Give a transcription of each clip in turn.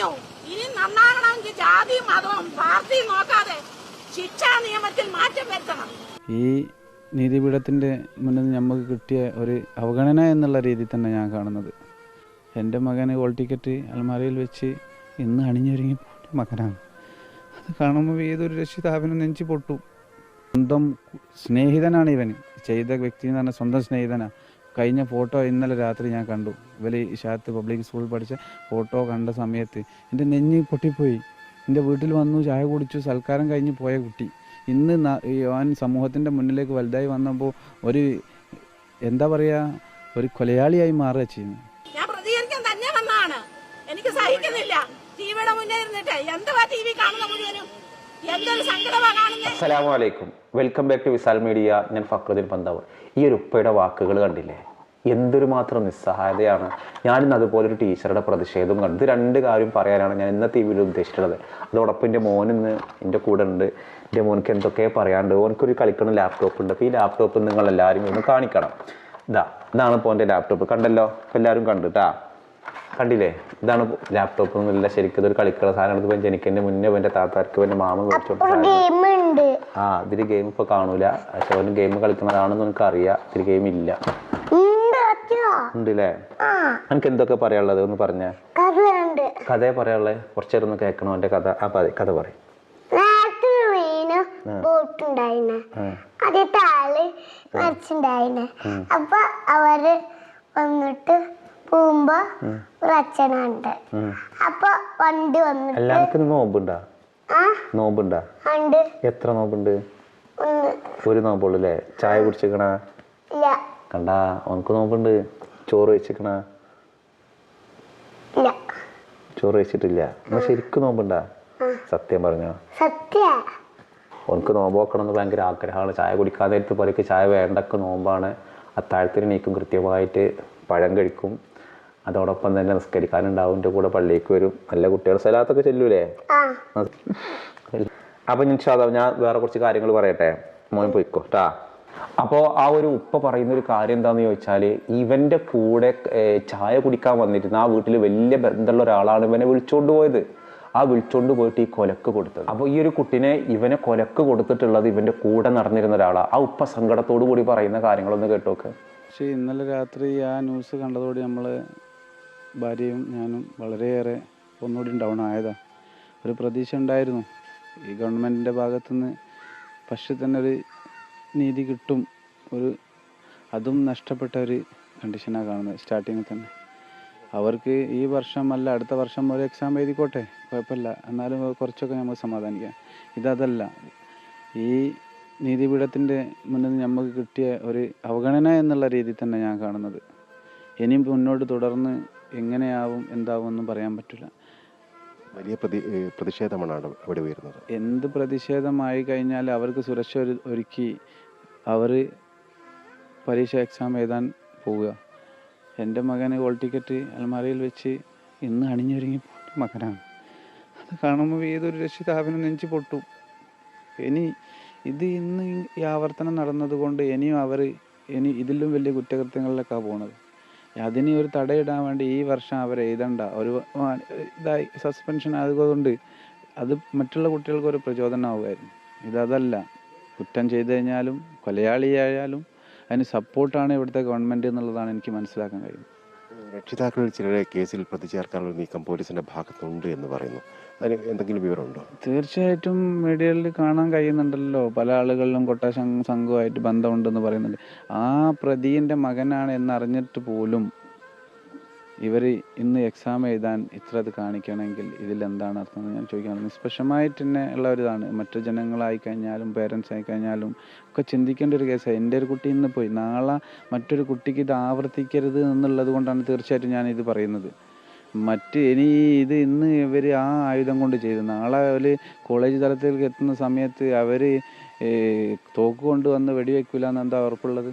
കഴിഞ്ഞു ഇനി നന്നാകണമെങ്കിൽ ജാതിയും മതവും പാർട്ടിയും നോക്കാതെ ശിക്ഷാ നിയമത്തിൽ മാറ്റം വരുത്തണം. ഈ നീതിപീഠത്തിന്റെ മുന്നിൽ നമുക്ക് കിട്ടിയ ഒരു അവഗണന എന്നുള്ള രീതിയിൽ തന്നെ ഞാൻ കാണുന്നത്. എന്റെ മകന് ഹോൾ ടിക്കറ്റ് അൽമാരയിൽ വെച്ച് ഇന്ന് അണിഞ്ഞൊരുങ്ങി മകനാണ്. അത് കാണുമ്പോൾ ഏതൊരു രക്ഷിതാവിനും നെഞ്ചു പൊട്ടു. സ്വന്തം സ്നേഹിതനാണ് ഇവൻ ചെയ്ത വ്യക്തി എന്ന് പറഞ്ഞാൽ സ്വന്തം സ്നേഹിതനാണ്. കഴിഞ്ഞ ഫോട്ടോ ഇന്നലെ രാത്രി ഞാൻ കണ്ടു. ഇവർ ഇഷാത്ത് പബ്ലിക് സ്കൂളിൽ പഠിച്ച ഫോട്ടോ കണ്ട സമയത്ത് എന്റെ നെഞ്ഞ് പൊട്ടിപ്പോയി. എന്റെ വീട്ടിൽ വന്നു ചായ കുടിച്ചു സൽക്കാരം കഴിഞ്ഞ് പോയ കുട്ടി. ഇന്ന് അവൻ സമൂഹത്തിന്റെ മുന്നിലേക്ക് വലുതായി വന്നപ്പോൾ ഒരു എന്താ പറയുക ഒരു കൊലയാളിയായി മാറുക ചെയ്യുന്നു ഞാൻ പ്രതികരിക്കാൻ തന്നെ വന്നതാണ്. എനിക്ക് സഹിക്കുന്നില്ല. ടിവിയുടെ മുന്നേ ഇരുന്നിട്ട് എന്തുവാ ടി വി കാണുന്ന മുഴുവനും? എന്തൊരു സങ്കടമാ കാണുന്നത് അസ്സലാമു അലൈക്കും. Welcome back to Visal media. ഞാൻ ഫക്രുദ്ദീൻ പന്താവ് ഈ ഒരു ഉപ്പയുടെ വാക്കുകൾ കണ്ടില്ലേ? എന്തൊരു മാത്രം നിസ്സഹായതയാണ്. ഞാനിന്ന് അതുപോലെ ഒരു ടീച്ചറുടെ പ്രതിഷേധം കണ്ടു. ഇത് രണ്ട് കാര്യം പറയാനാണ് ഞാൻ ഇന്നത്തെ ഈ വീഡിയോ ഉദ്ദേശിച്ചിട്ടുള്ളത്. അതോടൊപ്പം എന്റെ മോൻ ഇന്ന് എന്റെ കൂടെ ഉണ്ട്. എന്റെ മോനക്ക് എന്തൊക്കെ പറയാണ്ട് ഓനക്കൊരു കളിക്കുന്ന ലാപ്ടോപ്പ് ഉണ്ട്. അപ്പോൾ ഈ ലാപ്ടോപ്പ് നിങ്ങൾ എല്ലാവരും ഒന്ന് കാണിക്കണം. ഇതാ ഇതാണ് ഇപ്പോൾ എന്റെ ലാപ്ടോപ്പ് കണ്ടല്ലോ? എല്ലാവരും കണ്ടിട്ടാ കണ്ടില്ലേ? ഇതാണ് ലാപ്ടോപ്പ് ഒന്നുമില്ല ശരിക്കും ഇതൊരു കളിക്കുന്ന സാധനമാണ്. ഇപ്പം എന്റെ മുന്നേ എന്റെ താത്താർക്ക് എന്റെ മാമ മേടിച്ചോണ്ട് ആ ഇതിൽ ഗെയിം ഇപ്പോൾ കാണൂല. പക്ഷെ അവന് ഗെയിം കളിക്കുന്നതാണെന്ന് എനിക്ക് അറിയാം ഇതിൽ ഗെയിം ഇല്ല. ഉണ്ട് അല്ലേ എനിക്ക് എന്തൊക്കെ പറയാനുള്ളത്? ഒന്ന് പറഞ്ഞ. കഥ കഥയെ പറയാനുള്ളത് കുറച്ചേരം ഒന്ന് കേൾക്കണോ എന്റെ കഥ. ആ കഥ പറയും. ബോട്ടുണ്ടായിന്. അത് താഴെ മരിച്ചുണ്ടായിന്. അപ്പൊ അവർ വന്നിട്ട് പോകുമ്പോ ഒരു അച്ഛനുണ്ട്. അപ്പൊ വണ്ടി വന്നിട്ട് എല്ലാവർക്കും നോമ്പുണ്ടാ? നോമ്പുണ്ടാ? ഉണ്ട്. എത്ര നോമ്പുണ്ട്? ഒരു നോമ്പുള്ളൂ അല്ലേ ചായ കുടിച്ചിക്കണ? കണ്ടാ ഓനക്ക് നോമ്പുണ്ട്. ചോറ് വെച്ചിക്കണ? ഇല്ല. ചോറ് വെച്ചിട്ടില്ല. എന്നാ ശരിക്കും നോമ്പുണ്ടാ? സത്യം പറഞ്ഞോ. ഉനക്ക് നോമ്പ് നോക്കണമെന്ന് ഭയങ്കര ആഗ്രഹമാണ് ചായ കുടിക്കാൻ നേരത്ത് പറയ്ക്ക് ചായ വേണ്ടക്ക് നോമ്പാണ്. അത്താഴത്തിന് നീക്കും കൃത്യമായിട്ട് പഴം കഴിക്കും. അതോടൊപ്പം തന്നെ നിസ്കരിക്കാനുണ്ടാവും. എന്റെ കൂടെ പള്ളിക്ക് വരും. നല്ല കുട്ടികൾ സ്ഥലത്തൊക്കെ ചെല്ലൂലേ? അപ്പം ഞാൻ ഞാൻ വേറെ കുറച്ച് കാര്യങ്ങൾ പറയട്ടെ? മോൻ പോയിക്കോ. ട്ടാ. അപ്പോൾ ആ ഒരു ഉപ്പ പറയുന്ന ഒരു കാര്യം എന്താണെന്ന് ചോദിച്ചാൽ ഇവന്റെ കൂടെ ചായ കുടിക്കാൻ വന്നിരുന്ന ആ വീട്ടിൽ വലിയ ബന്ധമുള്ള ഒരാളാണ് ഇവനെ വിളിച്ചുകൊണ്ട് പോയത്. ആ വിളിച്ചുകൊണ്ട് പോയിട്ട് ഈ കൊലക്ക് കൊടുത്തത്. അപ്പോൾ ഈ ഒരു കുട്ടിനെ ഇവനെ കൊലക്ക് കൊടുത്തിട്ടുള്ളത് ഇവന്റെ കൂടെ നടന്നിരുന്ന ഒരാളാണ് ആ ഉപ്പ സങ്കടത്തോടു കൂടി പറയുന്ന കാര്യങ്ങളൊന്ന് കേട്ടോക്ക്. പക്ഷേ ഇന്നലെ രാത്രി ആ ന്യൂസ് കണ്ടതോടെ നമ്മൾ ഭാര്യയും ഞാനും വളരെയേറെ ഒന്നുകൂടി ഡൗൺ ആയതാണ് ഒരു പ്രതീക്ഷ ഉണ്ടായിരുന്നു. ഈ ഗവൺമെന്റിന്റെ ഭാഗത്തുനിന്ന് പക്ഷെ തന്നെ ഒരു നീതി കിട്ടും. ഒരു അതും നഷ്ടപ്പെട്ട ഒരു കണ്ടീഷനാണ് കാണുന്നത് സ്റ്റാർട്ടിങ്ങിൽ തന്നെ. അവർക്ക് ഈ വർഷം അല്ല അടുത്ത വർഷം ഒരു എക്സാം എഴുതിക്കോട്ടെ? കുഴപ്പമില്ല. എന്നാലും കുറച്ചൊക്കെ നമുക്ക് സമാധാനിക്കാം. ഇതല്ല ഈ നീതിപീഠത്തിന്റെ മുന്നിൽ നമുക്ക് കിട്ടിയ ഒരു അവഗണന എന്നുള്ള രീതിയിൽ തന്നെ ഞാൻ കാണുന്നത്. ഇനി മുന്നോട്ട് തുടർന്ന് എങ്ങനെയാവും എന്താവും എന്നും പറയാൻ പറ്റില്ല. വലിയ പ്രതി പ്രതിഷേധമാണ് അവിടെ ഉയരുന്നത്. എന്ത് പ്രതിഷേധമായി കഴിഞ്ഞാൽ അവർക്ക് സുരക്ഷ ഒരു- ഒരുക്കി അവർ പരീക്ഷ എക്സാം എഴുതാൻ പോവുക. എന്റെ മകന് ഹോൾ ടിക്കറ്റ് അൽമാരയിൽ വെച്ച് ഇന്ന് അണിഞ്ഞൊരുങ്ങി മകനാണ്. അത് കാണുമ്പോൾ ഏതൊരു രക്ഷിതാവിനും നെഞ്ചു പൊട്ടു. ഇനി ഇത് ഇന്ന് ഈ ആവർത്തനം നടന്നതുകൊണ്ട് ഇനിയും അവർ ഇനി ഇതിലും വലിയ കുറ്റകൃത്യങ്ങളിലേക്കാണ് പോണത്. അതിന് ഒരു തടയിടാൻ വേണ്ടി ഈ വർഷം അവർ എഴുതണ്ട. ഒരു ഇതായി സസ്പെൻഷൻ ആയതുകൊണ്ട് അത് മറ്റുള്ള കുട്ടികൾക്ക് ഒരു പ്രചോദനമാവുമായിരുന്നു ഇതല്ല കുറ്റം ചെയ്തു കഴിഞ്ഞാലും കൊലയാളിയായാലും അതിന് സപ്പോർട്ടാണ് ഇവിടുത്തെ ഗവൺമെന്റ് എന്നുള്ളതാണ് എനിക്ക് മനസ്സിലാക്കാൻ കഴിയുന്നത്. രക്ഷിതാക്കളിൽ ചിലരെ കേസിൽ പ്രതിചേർക്കാനുള്ള നീക്കം പോലീസിന്റെ ഭാഗത്തുണ്ട് എന്ന് പറയുന്നു. അതിന് എന്തെങ്കിലും വിവരമുണ്ടോ? തീർച്ചയായിട്ടും മീഡിയയിൽ കാണാൻ കഴിയുന്നുണ്ടല്ലോ. പല ആളുകളിലും കൊട്ടേഷൻ സംഘവുമായിട്ട് ബന്ധമുണ്ടെന്ന് പറയുന്നുണ്ട്. ആ പ്രതിന്റെ മകനാണ് എന്നറിഞ്ഞിട്ട് പോലും ഇവർ ഇന്ന് എക്സാം എഴുതാൻ ഇത്ര അത് കാണിക്കണമെങ്കിൽ ഇതിൽ എന്താണ് അർത്ഥം എന്ന് ഞാൻ ചോദിക്കുകയാണ് നിഷ്പക്ഷമായിട്ട് തന്നെ ഉള്ള ഒരു ഇതാണ്. മറ്റു ജനങ്ങളായി കഴിഞ്ഞാലും പേരൻസ് ആയി കഴിഞ്ഞാലും ഒക്കെ ചിന്തിക്കേണ്ട ഒരു കേസാണ് എന്റെ ഒരു കുട്ടി ഇന്ന് പോയി. നാളെ മറ്റൊരു കുട്ടിക്ക് ഇത് ആവർത്തിക്കരുത് എന്നുള്ളത് കൊണ്ടാണ് തീർച്ചയായിട്ടും ഞാൻ ഇത് പറയുന്നത്. മറ്റ് ഇനി ഇത് ഇന്ന് ഇവർ ആ ആയുധം കൊണ്ട് ചെയ്തു. നാളെ അവർ കോളേജ് തലത്തിലേക്ക് എത്തുന്ന സമയത്ത് അവർ തോക്ക് കൊണ്ട് വന്ന് വെടിവെക്കില്ല എന്ന് എന്താ ഉറപ്പുള്ളത്?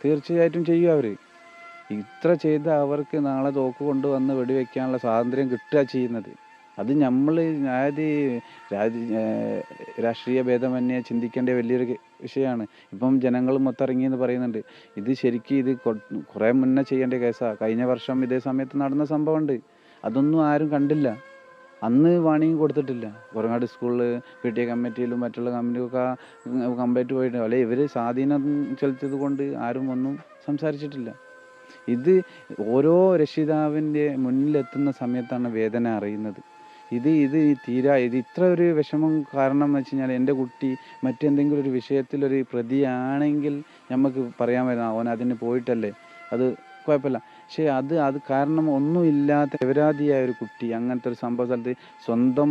തീർച്ചയായിട്ടും ചെയ്യും അവർ ഇത്ര ചെയ്ത അവർക്ക് നാളെ തോക്ക് കൊണ്ട് വന്ന് വെടിവെക്കാനുള്ള സ്വാതന്ത്ര്യം കിട്ടുക ചെയ്യുന്നത്. അത് നമ്മൾ രാജ്യ ഏഹ് രാഷ്ട്രീയ ഭേദമന്യേ ചിന്തിക്കേണ്ട വലിയൊരു വിഷയമാണ് ഇപ്പം ജനങ്ങൾ മൊത്തിറങ്ങി എന്ന് പറയുന്നുണ്ട്. ഇത് ശരിക്കും ഇത് കുറേ മുന്നേ ചെയ്യേണ്ട കേസാണ് കഴിഞ്ഞ വർഷം ഇതേ സമയത്ത് നടന്ന സംഭവമുണ്ട്. അതൊന്നും ആരും കണ്ടില്ല. അന്ന് വാണിംഗ് കൊടുത്തിട്ടില്ല. കുറങ്ങാട് സ്കൂളിൽ പി ടി എ കമ്മിറ്റിയിലും മറ്റുള്ള കമ്മിറ്റിയൊക്കെ കംപ്ലൈന്റ് പോയിട്ട്. അല്ലെ ഇവർ സ്വാധീനം ചെലുത്തിയത് കൊണ്ട് ആരും ഒന്നും സംസാരിച്ചിട്ടില്ല. ഇത് ഓരോ രക്ഷിതാവിന്റെ മുന്നിലെത്തുന്ന സമയത്താണ് വേദന അറിയുന്നത്. ഇത് ഇത് തീരാ ഇത് ഇത്ര ഒരു വിഷമം കാരണം എന്ന് വെച്ച് കഴിഞ്ഞാൽ എന്റെ കുട്ടി മറ്റെന്തെങ്കിലും ഒരു വിഷയത്തിലൊരു പ്രതിയാണെങ്കിൽ നമുക്ക് പറയാൻ വരുന്ന അവൻ അതിന് പോയിട്ടല്ലേ? അത് കുഴപ്പമില്ല. പക്ഷേ അത് അത് കാരണം ഒന്നുമില്ലാത്ത നിരപരാധിയായ ഒരു കുട്ടി അങ്ങനത്തെ ഒരു സംഭവ സ്ഥലത്ത് സ്വന്തം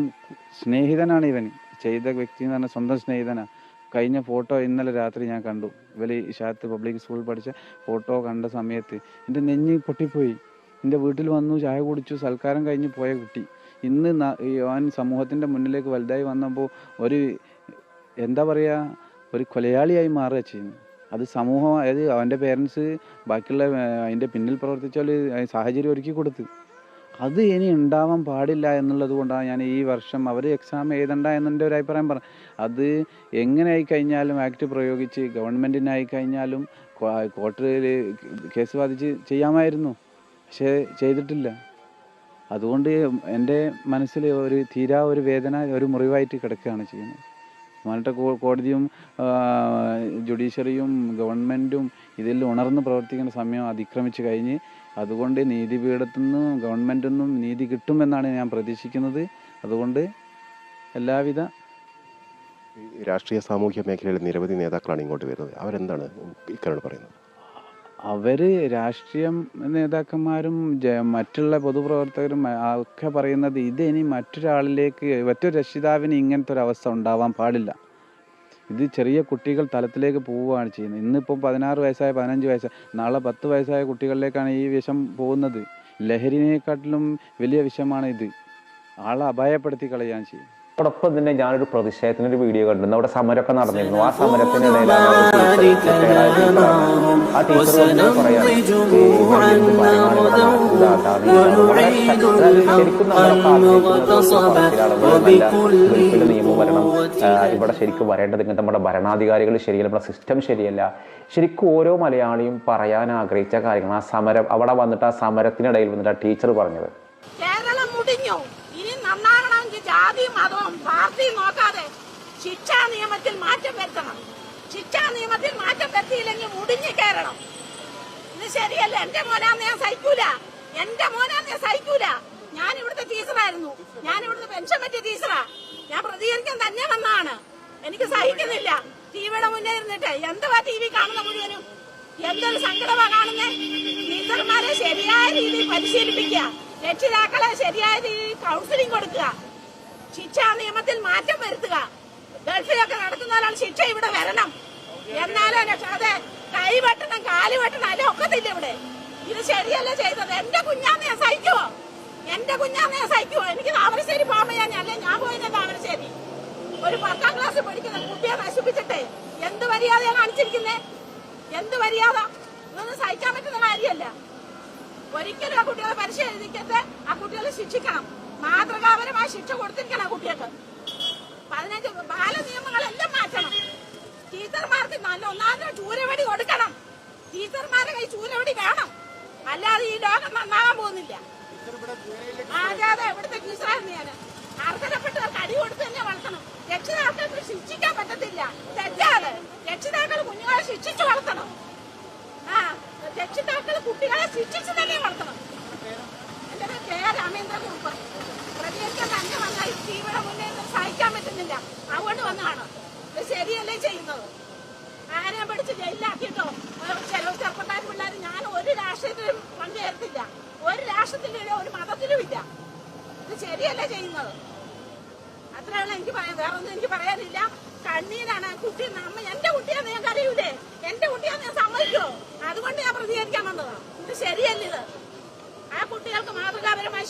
സ്നേഹിതനാണ് ഇവൻ. ചെയ്ത വ്യക്തി എന്ന് പറഞ്ഞാൽ സ്വന്തം സ്നേഹിതനാണ് കഴിഞ്ഞ ഫോട്ടോ ഇന്നലെ രാത്രി ഞാൻ കണ്ടു. ഇവർ ഇഷാത്ത് പബ്ലിക് സ്കൂളിൽ പഠിച്ച ഫോട്ടോ കണ്ട സമയത്ത് എന്റെ നെഞ്ഞ് പൊട്ടിപ്പോയി. എന്റെ വീട്ടിൽ വന്നു ചായ കുടിച്ചു സൽക്കാരം കഴിഞ്ഞ് പോയ കുട്ടി. ഇന്ന് അവൻ സമൂഹത്തിന്റെ മുന്നിലേക്ക് വലുതായി വന്നപ്പോൾ ഒരു എന്താ പറയുക ഒരു കൊലയാളിയായി മാറുക ചെയ്യുന്നു. അത് സമൂഹം അതായത് അവന്റെ പേരൻസ് ബാക്കിയുള്ള അതിന്റെ പിന്നിൽ പ്രവർത്തിച്ചാൽ സാഹചര്യം ഒരുക്കി കൊടുത്ത്. അത് ഇനി ഉണ്ടാവാൻ പാടില്ല എന്നുള്ളത് കൊണ്ടാണ് ഞാൻ ഈ വർഷം അവർ എക്സാം എഴുതണ്ട എന്നെന്റെ ഒരു അഭിപ്രായം പറഞ്ഞു അത് എങ്ങനെ ആയി കഴിഞ്ഞാലും ആക്ട് പ്രയോഗിച്ച് ഗവൺമെന്റിനായി കഴിഞ്ഞാലും കോർട്ടിൽ കേസ് വാദിച്ച് ചെയ്യാമായിരുന്നു. പക്ഷേ ചെയ്തിട്ടില്ല. അതുകൊണ്ട് എന്റെ മനസ്സിൽ ഒരു തീരാ ഒരു വേദന ഒരു മുറിവായിട്ട് കിടക്കുകയാണ് ചെയ്യുന്നത്. കോ- കോടതിയും ജുഡീഷ്യറിയും ഗവൺമെന്റും ഇതിൽ ഉണർന്ന് പ്രവർത്തിക്കുന്ന സമയം അതിക്രമിച്ച് കഴിഞ്ഞ് അതുകൊണ്ട് നീതിപീഠത്തു നിന്നും ഗവൺമെന്റിൽ നീതി കിട്ടുമെന്നാണ് ഞാൻ പ്രതീക്ഷിക്കുന്നത്. അതുകൊണ്ട് എല്ലാവിധ രാഷ്ട്രീയ സാമൂഹ്യ മേഖലയിലെ നിരവധി നേതാക്കളാണ് ഇങ്ങോട്ട് വരുന്നത്. അവരെന്താണ് ഇക്കാരോട് പറയുന്നത്? അവർ രാഷ്ട്രീയം നേതാക്കന്മാരും മറ്റുള്ള പൊതുപ്രവർത്തകരും ഒക്കെ പറയുന്നത് ഇത് ഇനി മറ്റൊരാളിലേക്ക് മറ്റൊരു രക്ഷിതാവിന് ഇങ്ങനത്തെ ഒരു അവസ്ഥ ഉണ്ടാവാൻ പാടില്ല. ഇത് ചെറിയ കുട്ടികൾ തലത്തിലേക്ക് പോവുകയാണ് ചെയ്യുന്നത്. ഇന്നിപ്പം പതിനാറ് വയസ്സായ പതിനഞ്ച് വയസ്സായ നാളെ പത്ത് വയസ്സായ കുട്ടികളിലേക്കാണ് ഈ വിഷം പോകുന്നത്. ലഹരിനെക്കാട്ടിലും വലിയ വിഷമാണ് ഇത്. ആളെ അപായപ്പെടുത്തി കളയുകയാണ് ചെയ്യുന്നത്. അതോടൊപ്പം തന്നെ ഞാനൊരു പ്രതിഷേധത്തിനൊരു വീഡിയോ കണ്ടിരുന്നു. അവിടെ സമരമൊക്കെ നടന്നിരുന്നു. ആ സമരത്തിനിടയിലാണ് നിയമഭരണം ടീച്ചർ റിട്ടയർഡ് ആയ ടീച്ചറാണ്. ആ ടീച്ചർ വന്നിട്ട് പറയാണ്, "ഈ ഇവിടെ ശരിക്കും വരേണ്ടത് ഇങ്ങനത്തെ നമ്മുടെ ഭരണാധികാരികൾ ശരിയല്ല നമ്മുടെ സിസ്റ്റം ശരിയല്ല. ശരിക്കും ഓരോ മലയാളിയും പറയാൻ ആഗ്രഹിച്ച കാര്യങ്ങൾ ആ സമരം അവിടെ വന്നിട്ട് ആ സമരത്തിനിടയിൽ വന്നിട്ട് ആ ടീച്ചർ പറഞ്ഞത്. കേരളം മുടിഞ്ഞു? ജാതി മതവും പാർട്ടിയും നോക്കാതെ ശിക്ഷാ നിയമത്തിൽ മാറ്റം വരുത്തണം. ശിക്ഷാ നിയമത്തിൽ മാറ്റം വരുത്തിയില്ലെങ്കിൽ മുടിഞ്ഞു കയറണം. ഇത് ശരിയല്ല. എന്റെ മോനാന്ന് ഞാൻ സഹിക്കൂല. എന്റെ മോനാന്ന് ഞാൻ സഹിക്കൂല. ഞാൻ ഇവിടുത്തെ ടീച്ചറായിരുന്നു. ഞാൻ ഇവിടുത്തെ പെൻഷൻ പറ്റിയ ടീച്ചറാ. ഞാൻ പ്രതികരിക്കാൻ തന്നെ വന്നാണ് എനിക്ക് സഹിക്കുന്നില്ല. ടിവിയുടെ മുന്നേ ഇരുന്നിട്ട് എന്തുവാ ടി വി കാണുന്ന മുഴുവനും? എന്തൊരു സങ്കടമാ കാണുന്നേ? ടീച്ചർമാരെ ശരിയായ രീതിയിൽ പരിശീലിപ്പിക്കുക. രക്ഷിതാക്കളെ ശരിയായ രീതിയിൽ കൗൺസിലിംഗ് കൊടുക്കുക. ശിക്ഷാ നിയമത്തിൽ മാറ്റം വരുത്തുക. ഗൾഫിലൊക്കെ നടക്കുന്ന ഒരാൾ ശിക്ഷ ഇവിടെ വരണം. എന്നാലും അതെ കൈ വെട്ടണം കാൽ വെട്ടണം അല്ല ഒക്കത്തില്ല ഇവിടെ. ഇത് ശരിയല്ല ചെയ്തത്? എന്റെ കുഞ്ഞാന്ന് സഹിക്കുവോ? എന്റെ കുഞ്ഞാന്ന് സഹിക്കുവോ? എനിക്ക് താമരശ്ശേരി പോകുമ്പോ ഞാൻ അല്ലെ ഞാൻ പോയത് താമരശ്ശേരി. ഒരു പത്താം ക്ലാസ് പഠിക്കുന്ന കുട്ടിയെ നശിപ്പിച്ചിട്ടേ. എന്ത് മര്യാദയാ കാണിച്ചിരിക്കുന്നേ? എന്ത് മര്യാദ? ഇതൊന്നും സഹിക്കാൻ പറ്റുന്ന കാര്യമല്ല. ഒരിക്കലും ആ കുട്ടികളെ പരിശീലിക്കത്തെ ആ കുട്ടികളെ ശിക്ഷിക്കണം. മാതൃകാപരമായ ശിക്ഷ കൊടുത്തിരിക്കണം കുട്ടികൾക്ക്. പതിനഞ്ച് ബാല നിയമങ്ങളെല്ലാം മാറ്റണം. ടീച്ചർമാർക്ക് നല്ല ഒന്നാമത്തെ ചൂരവടി കൊടുക്കണം. ടീച്ചർമാരുടെ കൈ ചൂരവടി വേണം. അല്ലാതെ ഈ ലോകം നന്നാകാൻ പോകുന്നില്ല. അതെ ഇവിടുത്തെ ടീച്ചറായിരുന്നു ഞാൻ അർഹതപ്പെട്ടവർക്ക് അടി കൊടുത്ത് തന്നെ വളർത്തണം. രക്ഷിതാക്കൾക്ക് ശിക്ഷിക്കാൻ പറ്റത്തില്ല. തെറ്റാതെ രക്ഷിതാക്കൾ കുഞ്ഞുങ്ങളെ ശിക്ഷിച്ചു വളർത്തണം. ആ രക്ഷിതാക്കൾ കുട്ടികളെ ശിക്ഷിച്ച് തന്നെ വളർത്തണം. കെ രാമേന്ദ്ര കുറുപ്പ്. പ്രതികരിക്കാൻ തന്നെ വന്നാൽ ടീമിയുടെ മുന്നേ സഹിക്കാൻ പറ്റുന്നില്ല. അതുകൊണ്ട് വന്നതാണ്. ഇത് ശരിയല്ലേ ചെയ്യുന്നത്? ആരെയും പിടിച്ച് ജയിലിലാക്കിയിട്ടോ? ചില ചെറുപ്പക്കാരും പിള്ളേർ ഞാൻ ഒരു രാഷ്ട്രീയത്തിലും പങ്കുചേർത്തില്ല ഒരു രാഷ്ട്രത്തിലും ഒരു മതത്തിലും ഇല്ല. ഇത് ശരിയല്ലേ ചെയ്യുന്നത്? അത്രയാണ് എനിക്ക് പറയാൻ വേറെ ഒന്നും എനിക്ക് പറയാനില്ല. കണ്ണീരാണ് കുട്ടി. നമ്മ എന്റെ കുട്ടിയാന്ന് ഞാൻ കരയൂലേ എന്റെ കുട്ടിയാന്ന് ഞാൻ സമ്മതിക്കോ അതുകൊണ്ട് ഞാൻ പ്രതികരിക്കാൻ വന്നതാ. ഇത് ശരിയല്ല ഇത്?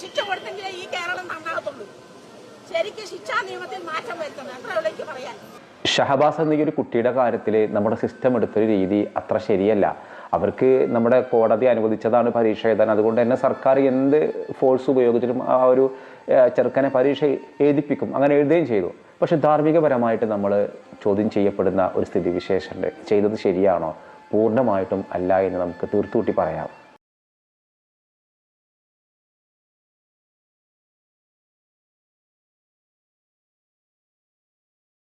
ശിക്ഷ കൊടുത്തെങ്കിലേ ഈ കേരളം നന്നാകത്തുള്ളൂ. ശരിക്കും ശിക്ഷാ നിയമത്തിൽ മാറ്റം വരുത്തണം. അത്രയുള്ള എനിക്ക് പറയാൻ. ഷഹബാസ് എന്ന ഈ ഒരു കുട്ടിയുടെ കാര്യത്തിൽ നമ്മുടെ സിസ്റ്റം എടുത്തൊരു രീതി അത്ര ശരിയല്ല. അവർക്ക് നമ്മുടെ കോടതി അനുവദിച്ചതാണ് പരീക്ഷ എഴുതാൻ. അതുകൊണ്ട് തന്നെ സർക്കാർ എന്ത് ഫോഴ്സ് ഉപയോഗിച്ചിട്ടും ആ ഒരു ചെറുക്കനെ പരീക്ഷ എഴുതിപ്പിക്കും. അങ്ങനെ എഴുതുകയും ചെയ്തു. പക്ഷെ ധാർമ്മികപരമായിട്ട് നമ്മൾ ചോദ്യം ചെയ്യപ്പെടുന്ന ഒരു സ്ഥിതിവിശേഷമുണ്ട് ചെയ്തത് ശരിയാണോ? പൂർണമായിട്ടും അല്ല എന്ന് നമുക്ക് തീർത്തുകൂട്ടി പറയാം.